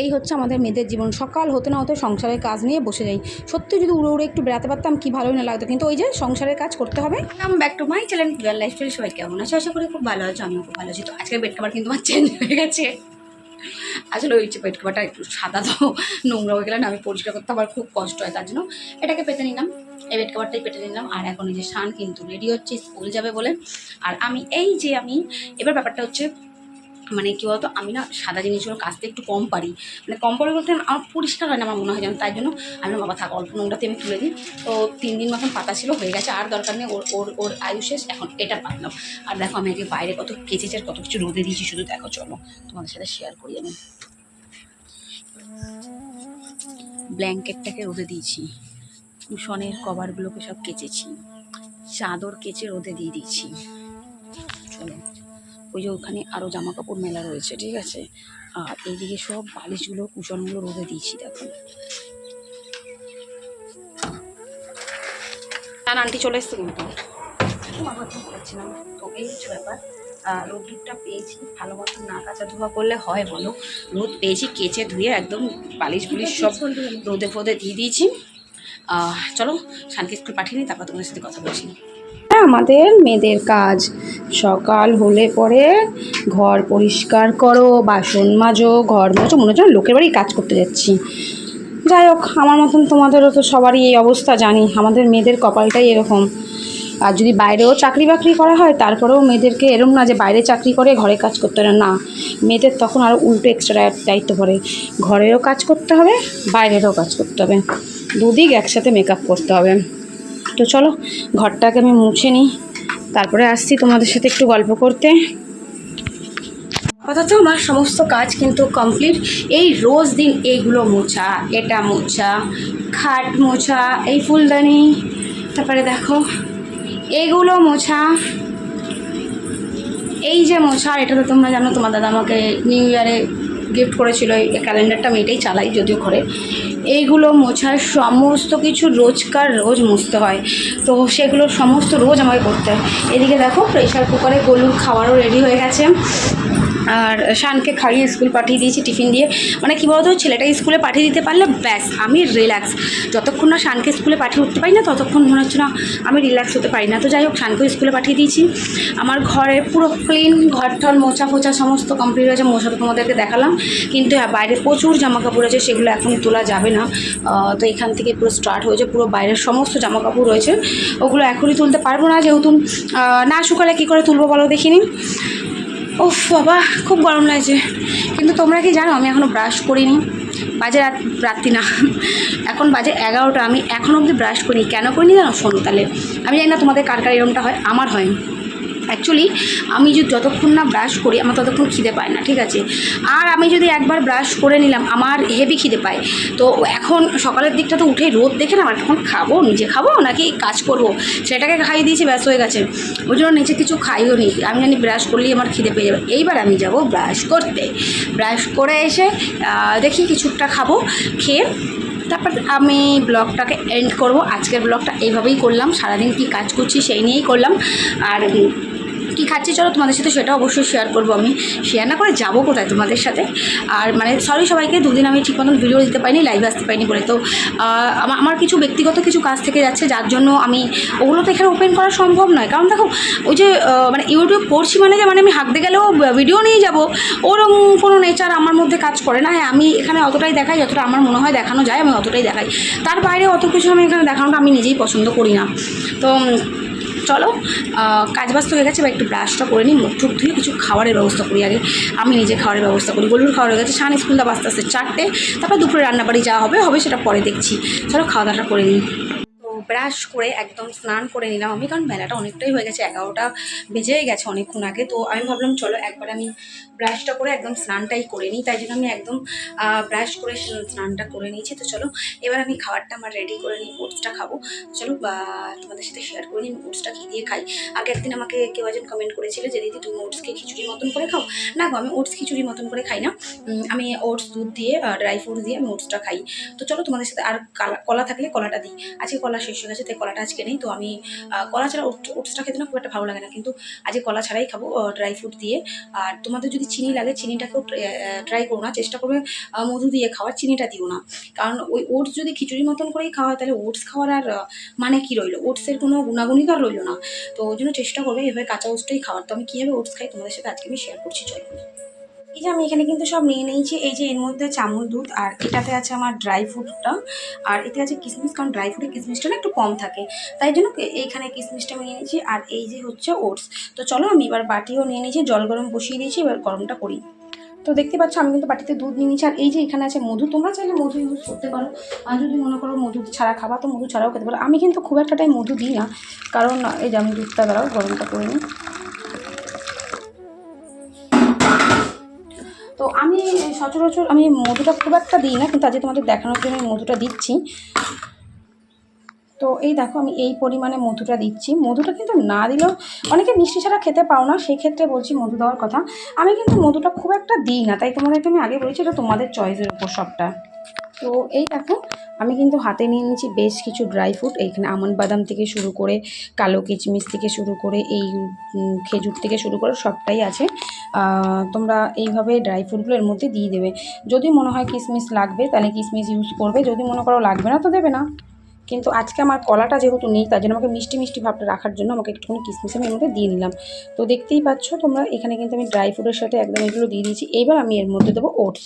এই হচ্ছে আমাদের মেয়েদের জীবন। সকাল হতে না হতে সংসারের কাজ নিয়ে বসে যাই। সত্যি যদি উড়ে উড়ে একটু বেড়াতে পারতাম, কি ভালোই না লাগতো। কিন্তু ওই যে সংসারের কাজ করতে হবে। Come back to my channel queer lifestyle সবাই কেমন আছে? আশা করি খুব ভালো আছো, আমিও খুব ভালো আছি। তো আজকের বেড কাভার কিন্তু আমার চেঞ্জ হয়ে গেছে। আসলে ওই যে বেড কাভারটা একটু সাদা তো, নোংরা হয়ে গেলে না আমি পরিষ্কার করতে আমার খুব কষ্ট হয়, তার জন্য এটাকে পেতে নিলাম। এই বেড কাভারটাই পেতে নিলাম। আর এখন এই যে শান কিন্তু রেডি হচ্ছে, স্কুল যাবে বলে। আর আমি, এই যে আমি, এবার ব্যাপারটা হচ্ছে মানে কী বলতো, আমি না সাদা জিনিসগুলো কাচতে একটু কম পারি। মানে কম পারি বলতে আমার পরিষ্কার হয় না আমার মনে হয় যেন, তাই জন্য আমি বাবা, থাক, অল্প নোংরাতে আমি তুলে দিই। তো তিন দিন মতন পাতা ছিল, হয়ে গেছে, আর দরকার নেই, ওর ওর ওর আয়ু শেষ, এখন এটা পাতলাম আর দেখো, আমি আগে বাইরে কত কেচেছে আর কত কিছু রোদে দিয়েছি, শুধু দেখো, চলো, তোমাদের সাথে শেয়ার করি আমি। ব্ল্যাঙ্কেটটাকে রোদে দিয়েছি, কুশনের কভারগুলোকে সব কেচেছি, চাদর কেচে রোদে দিয়ে দিয়েছি। চলো। ওই যে ওখানে আরও জামা কাপড় মেলা রয়েছে, ঠিক আছে? আর এইদিকে সব বালিশগুলো, কুশনগুলো রোদে দিয়েছি, দেখো। আর আন্টি চলে এসছে কিন্তু। তো এই হচ্ছে ব্যাপার। পেয়েছি ভালো মতো না কাঁচা ধোয়া করলে হয়, বলো। রোদ পেয়েছি, কেচে ধুয়ে একদম বালিশ বুলিশ সব রোদে ফোদে দিয়ে দিয়েছি। চলো শানকে স্কুল পাঠিয়ে নিই তারপর তোমাদের সাথে কথা বলছি। আমাদের মেয়েদের কাজ। সকাল হলে পরে ঘর পরিষ্কার করো, বাসন মাজো, ঘর মাজো, মনে হচ্ছে লোকের বাড়ি কাজ করতে যাচ্ছি। যাই হোক, আমার মতন তোমাদেরও তো সবারই এই অবস্থা, জানি। আমাদের মেয়েদের কপালটাই এরকম। আর যদি বাইরেও চাকরি বাকরি করা হয়, তারপরেও মেয়েদেরকে এরম না যে বাইরে চাকরি করে ঘরে কাজ করতে হবে না, মেয়েদের তখন আরও উল্টো এক্সট্রা দায়িত্ব পড়ে। ঘরেরও কাজ করতে হবে, বাইরেরও কাজ করতে হবে। দুদিক একসাথে মেকআপ করতে হবে। তো চলো, ঘরটাকে আমি মুছে নিই। তারপরে আসছি তোমাদের সাথে একটু গল্প করতে। আপাতত আমার সমস্ত কাজ কিন্তু কমপ্লিট এই রোজ দিন এইগুলো মোছা, এটা মোছা, খাট মোছা, এই ফুলদানি। তারপরে দেখো, এগুলো মোছা। এই যে মোছা এটা তো তোমরা জানো, তোমার দাদা আমাকে নিউ ইয়ারে গিফট করেছিল, এই ক্যালেন্ডারটা আমি এটাই চালাই, যদিও করে এইগুলো মোছার সমস্ত কিছু রোজকার রোজ মুছতে হয়। তো সেগুলো সমস্ত রোজ আমাকে করতে হয়। এদিকে দেখো প্রেশার কুকারে গলুর খাবারও রেডি হয়ে গেছে। আর শানকে খাইয়ে স্কুল পাঠিয়ে দিয়েছি টিফিন দিয়ে। মানে কী বলতো ছেলেটা স্কুলে পাঠিয়ে দিতে পারলে ব্যাস, আমি রিল্যাক্স যতক্ষণ না শানকে স্কুলে পাঠিয়ে উঠতে পারি না, ততক্ষণ মনে হচ্ছে না আমি রিল্যাক্স হতে পারি না। তো যাই হোক, শানকেও স্কুলে পাঠিয়ে দিয়েছি। আমার ঘরে পুরো ক্লিন ঘর টর মোছা ফোছা সমস্ত কমপ্লিট হয়েছে মোছা তোমাদেরকে দেখালাম। কিন্তু হ্যাঁ বাইরে প্রচুর জামা কাপড় আছে, সেগুলো এখন তোলা যাবে না। আহ, তো এখান থেকে পুরো স্টার্ট হয়েছে পুরো বাইরের সমস্ত জামা কাপড় রয়েছে। ওগুলো এখনই তুলতে পারব না যেহেতু না শুকালে কী করে তুলবো বলো দেখিনি। ওফ বাবা খুব গরম লাগছে। কিন্তু তোমরা কি জানো আমি এখনও ব্রাশ করিনি। বাজে রাত রাত্রি না। এখন বাজে এগারোটা আমি এখনও অবধি ব্রাশ করিনি। কেন করিনি জানো? শোনো তাহলে। আমি জানি না তোমাদের কার কার এরমটা হয় আমার হয় অ্যাকচুয়ালি আমি যদি যতক্ষণ না ব্রাশ করি, আমার ততক্ষণ খিদে পায় না, ঠিক আছে? আর আমি যদি একবার ব্রাশ করে নিলাম, আমার হেভি খিদে পায়। তো এখন সকালের দিকটা তো উঠে রোদ দেখে না আমার এখন খাব, নিজে খাব নাকি কাজ করব? সেটাকে খাইয়ে দিয়েছি, ব্যাস হয়ে গেছে। ওই জন্য নিচে কিছু খাইও নি। আমি জানি ব্রাশ করলেই আমার খিদে পেয়ে যাবে। এইবার আমি যাব ব্রাশ করতে। ব্রাশ করে এসে দেখি কিছুটা খাব, খেয়ে তারপর আমি ব্লগটাকে এন্ড করব। আজকের ব্লগটা এইভাবেই করলাম। সারাদিন কি কাজ করছি সেই নিয়েই করলাম। আর কী খাচ্ছি চলো তোমাদের সাথে সেটা অবশ্যই শেয়ার করব আমি। শেয়ার না করে যাব কোথায় তোমাদের সাথে? আর মানে সরি সবাইকে, দুদিন আমি ঠিক মতন ভিডিও দিতে পারিনি লাইভে আসতে পারিনি বলে। তো আমার কিছু ব্যক্তিগত কিছু কাজ থেকে যাচ্ছে, যার জন্য আমি ওগুলো তো এখানে ওপেন করা সম্ভব নয়। কারণ দেখো, ওই যে মানে ইউটিউব করছি মানে যে মানে আমি হাঁকতে গেলেও ভিডিও নিয়ে যাব, ওরম কোনো নেচার আমার মধ্যে কাজ করে না। হ্যাঁ আমি এখানে অতটাই দেখাই যতটা আমার মনে হয় দেখানো যায়, আমি অতটাই দেখাই। তার বাইরে অত কিছু আমি এখানে দেখানোটা আমি নিজেই পছন্দ করি না। তো চলো কাজ তো হয়ে গেছে বা একটু ব্রাশটা করে নিই, মুখ টুক ধুয়ে কিছু খাবারের ব্যবস্থা করি আগে। আমি নিজে খাবারের ব্যবস্থা করি গলুর খাওয়ার হয়ে গেছে সান স্কুলটা বাস্তে আসতে চারটে, তারপর দুপুরে রান্নাবাড়ি যাওয়া হবে হবে সেটা পরে দেখছি। চলো, খাওয়া দাওয়াটা করে নিই। ব্রাশ করে একদম স্নান করে নিলাম। আমি কারণ বেলাটা অনেকটাই হয়ে গেছে, এগারোটা বেজেই গেছে অনেকক্ষণ আগে। তো আমি ভাবলাম, চলো একবার আমি ব্রাশটা করে একদম স্নানটাই করে নিই। তাই জন্য আমি একদম ব্রাশ করে স্নানটা করে নিয়েছি। তো চলো, এবার আমি খাবারটা আমার রেডি করে নিই ওটসটা খাব। চলো তোমাদের সাথে শেয়ার করে নিই ওটসটা কী দিয়ে খাই। আগে একদিন আমাকে কেউ একজন কমেন্ট করেছিল যে, দিদি, তুমি ওটসকে খিচুড়ি মতন করে খাও? না গো, আমি ওটস খিচুড়ি মতন করে খাই না। আমি ওটস দুধ দিয়ে ড্রাই ফ্রুট দিয়ে আমি ওটসটা খাই। তো চলো, তোমাদের সাথে আর কলা থাকলে কলাটা দিই। আজকে কলা শেষ হয়ে গেছে তাই কলাটা আজকে নেই, তো আমি কলা ছাড়া ওট- ওটসটা খেতে না খুব একটা ভালো লাগে না। কিন্তু আজকে কলা ছাড়াই খাব ড্রাই ফ্রুট দিয়ে। আর তোমাদের যদি চিনি লাগে, চিনিটাকেও ট্রাই করো না। চেষ্টা করবে মধু দিয়ে খাওয়ার, চিনিটা দিও না। কারণ ওই ওটস যদি খিচুড়ির মতন করেই খাওয়া হয়, তাহলে ওটস খাওয়ার আর মানে কি রইল? ওটসের কোনো গুণাগুণই তো আর রইল না। তো ওই জন্য চেষ্টা করবে, এভাবে কাঁচা ওটসটাই খাওয়ার। তো আমি কীভাবে ওটস খাই তোমাদের সাথে আজকে আমি শেয়ার করছি, চলো। এই যে আমি এখানে কিন্তু সব নিয়ে নিয়েছি। এই যে এর মধ্যে চামচ, দুধ আর এটাতে আছে আমার ড্রাই ফ্রুটটা আর এতে আছে কিশমিশ কারণ ড্রাই ফ্রুটের কিশমিশটা না একটু কম থাকে। তাই জন্য এইখানে আমি নিয়ে নিয়েছি। আর এই যে হচ্ছে ওটস। তো চলো আমি এবার বাটিও নিয়ে নিয়েছি, জল গরম বসিয়ে দিয়েছি, এবার গরমটা করি। তো দেখতে পাচ্ছ, আমি কিন্তু বাটিতে দুধ নিয়ে নিয়েছি। আর এই যে এখানে আছে মধু, তোমরা চাইলে মধু ইউজ করতে পারো। আর যদি মনে করো মধু ছাড়া খাবা, তো মধু ছাড়াও খেতে পারো। আমি কিন্তু খুব একটাটাই মধু দিই না, কারণ এই যে আমি দুধটা দাঁড়াও, গরমটা করে নিই। তো আমি সচরাচর আমি মধুটা খুব একটা দিই না, কিন্তু আজকে তোমাদের দেখানোর জন্য মধুটা দিচ্ছি। তো এই দেখো আমি এই পরিমাণে মধুটা দিচ্ছি। মধুটা কিন্তু না দিলেও অনেকে মিষ্টি ছাড়া খেতে পাও না সেই ক্ষেত্রে বলছি মধু দেওয়ার কথা। আমি কিন্তু মধুটা খুব একটা দিই না, তাই তোমাদেরকে আমি আগে বলেছি এটা তোমাদের চয়েসের উপর সবটা। তো এই দেখো, আমি কিন্তু হাতে নিয়ে নিয়েছি বেশ কিছু ড্রাই ফ্রুট এইখানে আমন্ড বাদাম থেকে শুরু করে, কালো কিচমিচ থেকে শুরু করে, এই খেজুর থেকে শুরু করে সবটাই আছে। তোমরা এইভাবে ড্রাই ফ্রুটগুলো এর মধ্যে দিয়ে দেবে। যদি মনে হয় কিশমিশ লাগবে, তাহলে কিশমিশ ইউজ করবে। যদি মনে করো লাগবে না, তো দেবে না। কিন্তু আজকে আমার কলাটা যেহেতু নেই, তার জন্য আমাকে মিষ্টি মিষ্টি ভাবটা রাখার জন্য আমাকে একটুখানি কিশমিশ আমি এর মধ্যে দিয়ে নিলাম। তো দেখতেই পাচ্ছ তোমরা, এখানে কিন্তু আমি ড্রাই ফ্রুটের সাথে একদম এগুলো দিয়ে দিয়েছি। এবার আমি এর মধ্যে দেবো ওটস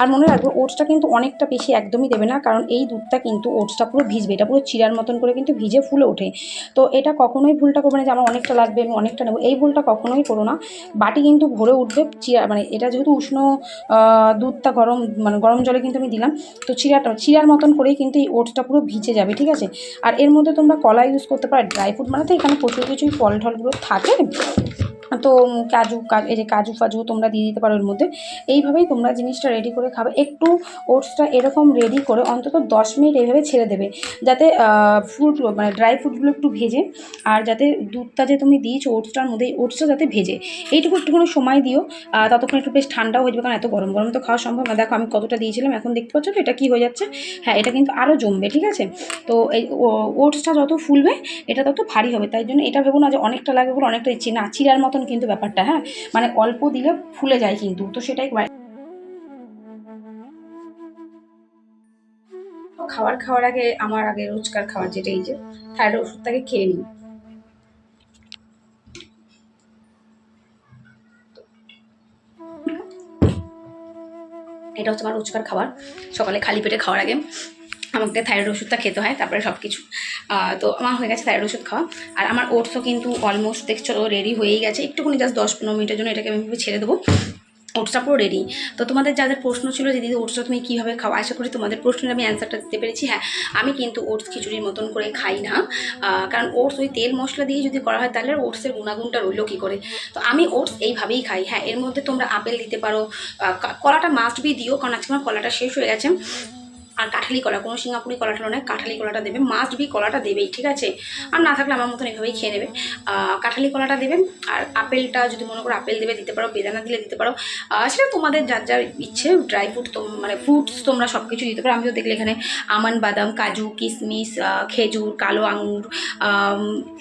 আর মনে রাখব, ওটসটা কিন্তু অনেকটা বেশি একদমই দেবে না, কারণ এই দুধটা কিন্তু ওটসটা পুরো ভিজবে, এটা পুরো চিরার মতন করে কিন্তু ভিজে ফুলে ওঠে। তো এটা কখনোই ভুলটা করবে না যে আমার অনেকটা লাগবে, আমি অনেকটা নেব, এই ভুলটা কখনোই করো না। বাটি কিন্তু ভরে উঠবে, চিরা মানে এটা যেহেতু উষ্ণ দুধটা গরম মানে গরম জলে কিন্তু আমি দিলাম, তো চিরাটা, চিরার মতন করেই কিন্তু এই ওটসটা পুরো ভিজে যাবে, ঠিক আছে? আর এর মধ্যে তোমরা কলা ইউজ করতে পারো ড্রাই ফ্রুট বানাতে এখানে প্রচুর কিছুই ফল টলগুলো থাকে। তো কাজু এই যে কাজু ফাজু তোমরা দিয়ে দিতে পারো এর মধ্যে। এইভাবেই তোমরা জিনিসটা রেডি করে খাবে। একটু ওটসটা এরকম রেডি করে অন্তত দশ মিনিট এইভাবে ছেড়ে দেবে। যাতে ফ্রুট মানে ড্রাই ফ্রুটগুলো একটু ভেজে, আর যাতে দুধটা যে তুমি দিয়েছ ওটসটার মধ্যে ওটসটা যাতে ভেজে। এইটুকু একটুখানি সময় দিও ততক্ষণ একটু বেশ ঠান্ডাও হয়ে যাবে, কারণ এত গরম। গরম তো খাওয়া সম্ভব না। দেখো আমি কতটা দিয়েছিলাম, এখন দেখতে পাচ্ছ তো এটা কী হয়ে যাচ্ছে? হ্যাঁ এটা কিন্তু আরও জমবে, ঠিক আছে? তো এই ওটসটা যত ফুলবে, এটা তত ভারী হবে। তাই জন্য এটা ভেবো না যে অনেকটা লাগবে বলে অনেকটা দিচ্ছি। না চিরার মতন কিন্তু ব্যাপারটা হ্যাঁ? মানে অল্প দিলে ফুলে যায় কিন্তু। তো সেটাই খাবার খাওয়ার আগে, আমার আগে রোজকার খাবার যেটা এই যে, থাইরয়েড ওষুধটাকে খেয়ে নিই। এটা হচ্ছে আমার রোজকার খাবার। সকালে খালি পেটে খাওয়ার আগে আমাকে থাইরয়েড ওষুধটা খেতে হয়, তারপরে সব কিছু তো আমার হয়ে গেছে থাইরয়েড ওষুধ খাওয়া। আর আমার ওটসও কিন্তু অলমোস্ট দেখছ, রেডি হয়েই গেছে। একটুখানি জাস্ট দশ পনেরো মিনিটের জন্য এটাকে আমি ছেড়ে দেবো। ওটসটা পুরো রেডি তো তোমাদের যাদের প্রশ্ন ছিল যে, দিদি, ওটসটা তুমি কীভাবে খাও? আশা করি তোমাদের প্রশ্নের আমি অ্যান্সারটা দিতে পেরেছি। হ্যাঁ আমি কিন্তু ওটস খিচুড়ির মতন করে খাই না। কারণ ওটস ওই তেল মশলা দিয়ে যদি করা হয়, তাহলে ওটসের গুণাগুণটা রইল কী করে? তো আমি ওটস এইভাবেই খাই। হ্যাঁ এর মধ্যে তোমরা আপেল দিতে পারো। কলাটা মাস্ট বি দিও, কারণ আজকে আমার কলাটা শেষ হয়ে গেছে। আর কাঁঠালি কলা, কোনো সিঙ্গাপুরি কলাটা নয়, কাঁঠালি কলাটা দেবে মাস্ট বি কলাটা দেবেই, ঠিক আছে? আর না থাকলে আমার মতন এভাবেই খেয়ে নেবে। কাঁঠালি কলাটা দেবে, আর আপেলটা যদি মনে করো আপেল দেবে, দিতে পারো, বেদানা দিলে দিতে পারো সেটা তোমাদের যার যার ইচ্ছে ড্রাই ফ্রুট মানে ফ্রুটস তোমরা সব কিছু দিতে পারো। আমি তো দেখলে এখানে আমন বাদাম, কাজু, কিশমিশ খেজুর, কালো আঙুর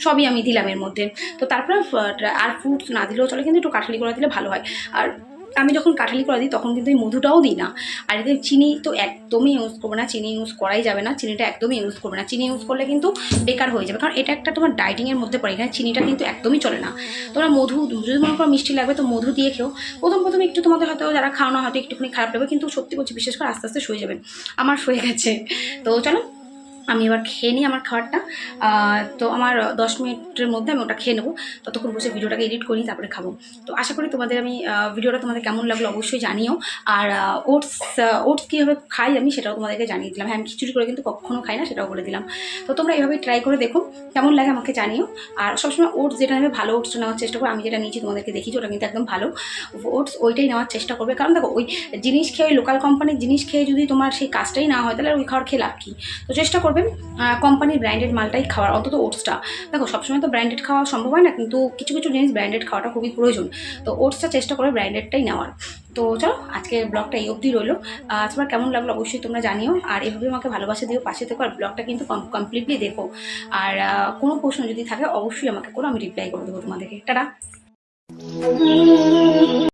সবই আমি দিলাম এর মধ্যে। তো তারপরে আর ফ্রুটস না দিলেও চলে, কিন্তু একটু কাঁঠালি কলা দিলে ভালো হয়। আর আমি যখন কাঠালি কলা দিই, তখন কিন্তু এই মধুটাও দিই না। আর এতে চিনি তো একদমই ইউজ করব না, চিনি ইউজ করাই যাবে না, চিনিটা একদমই ইউজ করবে না। চিনি ইউজ করলে কিন্তু বেকার হয়ে যাবে। কারণ এটা একটা তোমার ডাইটিংয়ের মধ্যে পড়ে, এখানে চিনিটা কিন্তু একদমই চলে না। তোমরা মধু, যদি মনে করো মিষ্টি লাগবে, তো মধু দিয়ে খেও। প্রথম প্রথম একটু তোমাদের হয়তো যারা খাও না, হয়তো একটুখানি খারাপ লাগবে, কিন্তু সত্যি বলছি, বিশেষ করে আস্তে আস্তে সয়ে যাবে। আমার সয়ে গেছে। তো চলো আমি এবার খেয়ে নিই আমার খাবারটা। তো আমার দশ মিনিটের মধ্যে আমি ওটা খেয়ে নেব। ততক্ষণ বসে ভিডিওটাকে এডিট করি তারপরে খাব। তো আশা করি তোমাদের আমি ভিডিওটা তোমাদের কেমন লাগল অবশ্যই জানিও। আর ওটস ওটস কীভাবে খাই আমি সেটাও তোমাদেরকে জানিয়ে দিলাম। হ্যাঁ আমি খিচুড়ি করে কিন্তু কখনও খাই না সেটাও বলে দিলাম। তো তোমরা এভাবে ট্রাই করে দেখো। কেমন লাগে আমাকে জানিও। আর সবসময় ওটস যেটা নেবে ভালো ওটসটা নেওয়ার চেষ্টা করো। আমি যেটা নিয়েছি তোমাদেরকে দেখিয়েছি, ওটা কিন্তু একদম ভালো। ওটস ওইটাই নেওয়ার চেষ্টা করবে। কারণ দেখো, ওই জিনিস খেয়ে, ওই লোকাল কোম্পানির জিনিস খেয়ে যদি তোমার সেই কাজটাই না হয়, তাহলে ওই খাবার খেয়ে লাভ কী? তো চেষ্টা করবেন কোম্পানির ব্র্যান্ডেড মালটাই খাওয়ার, অন্তত ওটসটা দেখো, সবসময় তো ব্র্যান্ডেড খাওয়া সম্ভব হয় না, কিন্তু কিছু কিছু জিনিস ব্র্যান্ডেড খাওয়াটা খুবই প্রয়োজন। তো ওটসটা চেষ্টা করে ব্র্যান্ডেডটাই নেওয়ার। তো চলো, আজকে ব্লগটা এই অবধি রইল। তোমার কেমন লাগল অবশ্যই তোমরা জানিও। আর এভাবে আমাকে ভালোবাসা দিও, পাশে থেকো, আর ব্লগটা কিন্তু কমপ্লিটলি দেখো। আর কোনো প্রশ্ন যদি থাকে, অবশ্যই আমাকে করো, আমি রিপ্লাই করে দেবো তোমাদেরকে। টাটা!